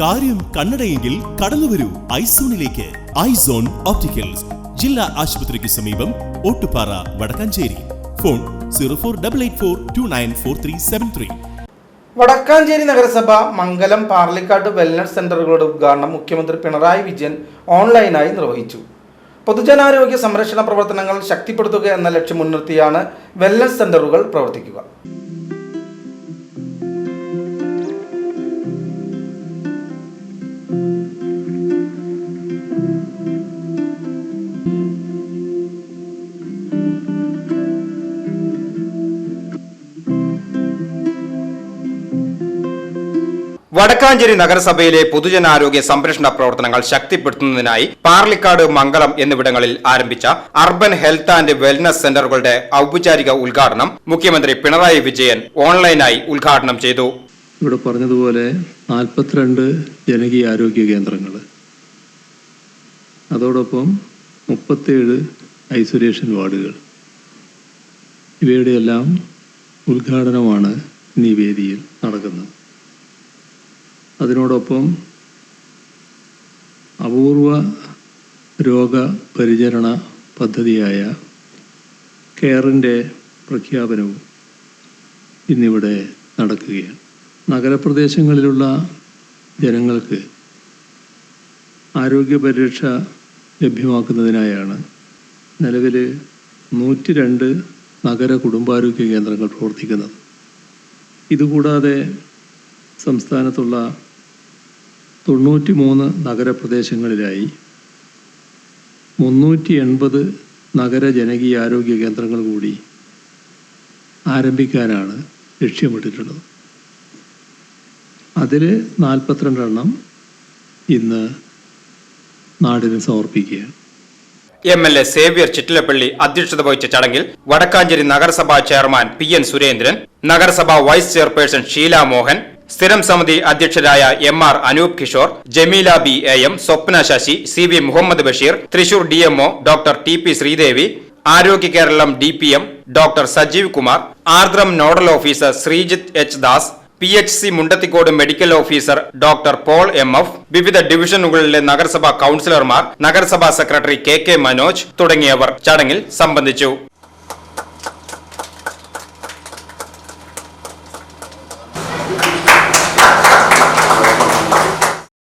കാര്യം കണ്ണടയെങ്കിൽ കടന്നുവരൂ ഐസോണിലേക്ക്. Eyes on opticals. ജില്ലാ ആശുപത്രിക്ക് സമീപം Ottupara Vadakkanchery. Phone zero four double eight four two nine four three seven three. Vadakkanchery നഗരസഭ Mangalam പാർലിക്കാട്ട് wellness സെന്ററുകളുടെ ഉദ്ഘാടനം മുഖ്യമന്ത്രി പിണറായി വിജയൻ ഓൺലൈനായി നിർവഹിച്ചു. പൊതുജനാരോഗ്യ സംരക്ഷണ പ്രവർത്തനങ്ങൾ ശക്തിപ്പെടുത്തുക എന്ന ലക്ഷ്യം മുൻനിർത്തിയാണ് വെൽനസ് സെന്ററുകൾ പ്രവർത്തിക്കുക. വടക്കാഞ്ചേരി നഗരസഭയിലെ പൊതുജനാരോഗ്യ സംരക്ഷണ പ്രവർത്തനങ്ങൾ ശക്തിപ്പെടുത്തുന്നതിനായി പാർലിക്കാട് മംഗളം എന്നിവിടങ്ങളിൽ ആരംഭിച്ച അർബൻ ഹെൽത്ത് ആൻഡ് വെൽനസ് സെന്ററുകളുടെ ഔപചാരിക ഉദ്ഘാടനം മുഖ്യമന്ത്രി പിണറായി വിജയൻ ഓൺലൈനായി ഉദ്ഘാടനം ചെയ്തു. ഇവിടെ പറഞ്ഞതുപോലെ നാൽപ്പത്തിരണ്ട് ജനകീയ ആരോഗ്യ കേന്ദ്രങ്ങൾ. അതോടൊപ്പം മുപ്പത്തേഴ് ഐസൊലേഷൻ വാർഡുകൾ. ഇവയുടെയെല്ലാം ഉദ്ഘാടനമാണ് ഈ വേദിയിൽ നടക്കുന്നത്. അതിനോടൊപ്പം അപൂർവ രോഗപരിചരണ പദ്ധതിയായ കെയറിന്റെ പ്രഖ്യാപനവും ഇന്നിവിടെ നടക്കുകയാണ്. നഗരപ്രദേശങ്ങളിലുള്ള ജനങ്ങൾക്ക് ആരോഗ്യ പരിരക്ഷ ലഭ്യമാക്കുന്നതിനായാണ് നിലവിൽ നൂറ്റി രണ്ട് നഗര കുടുംബാരോഗ്യ കേന്ദ്രങ്ങൾ പ്രവർത്തിക്കുന്നത്. ഇതുകൂടാതെ സംസ്ഥാനത്തുള്ള തൊണ്ണൂറ്റി മൂന്ന് നഗരപ്രദേശങ്ങളിലായി മുന്നൂറ്റി എൺപത് നഗര ജനകീയ ആരോഗ്യ കേന്ദ്രങ്ങൾ കൂടി ആരംഭിക്കാനാണ് ലക്ഷ്യമിട്ടിട്ടുള്ളത്. അതിൽ നാൽപ്പത്തിരണ്ടെണ്ണം ഇന്ന് നാടിന് സമർപ്പിക്കുകയാണ്. M L A Xavier Chittilappally അധ്യക്ഷത വഹിച്ച ചടങ്ങിൽ വടക്കാഞ്ചേരി നഗരസഭാ ചെയർമാൻ പി എൻ സുരേന്ദ്രൻ നഗരസഭാ വൈസ് ചെയർപേഴ്സൺ ഷീല മോഹൻ സ്ഥിരം സമിതി അധ്യക്ഷരായ M R Anoop Kishore Jameela B A M Swapna Sasi C V Muhammad Basheer Thrissur D MO doctor T P Sreedevi Arogya Keralam D P M doctor Sajeev Kumar Ardram nodal officer Sreejith H Das P H C Mundathikode medical officer doctor Paul M F വിവിധ ഡിവിഷനുകളിലെ നഗരസഭാ കൌൺസിലർമാർ നഗരസഭാ secretary K K Manoj തുടങ്ങിയവർ ചടങ്ങിൽ സംബന്ധിച്ചു.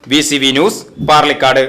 V C V news Parlikkad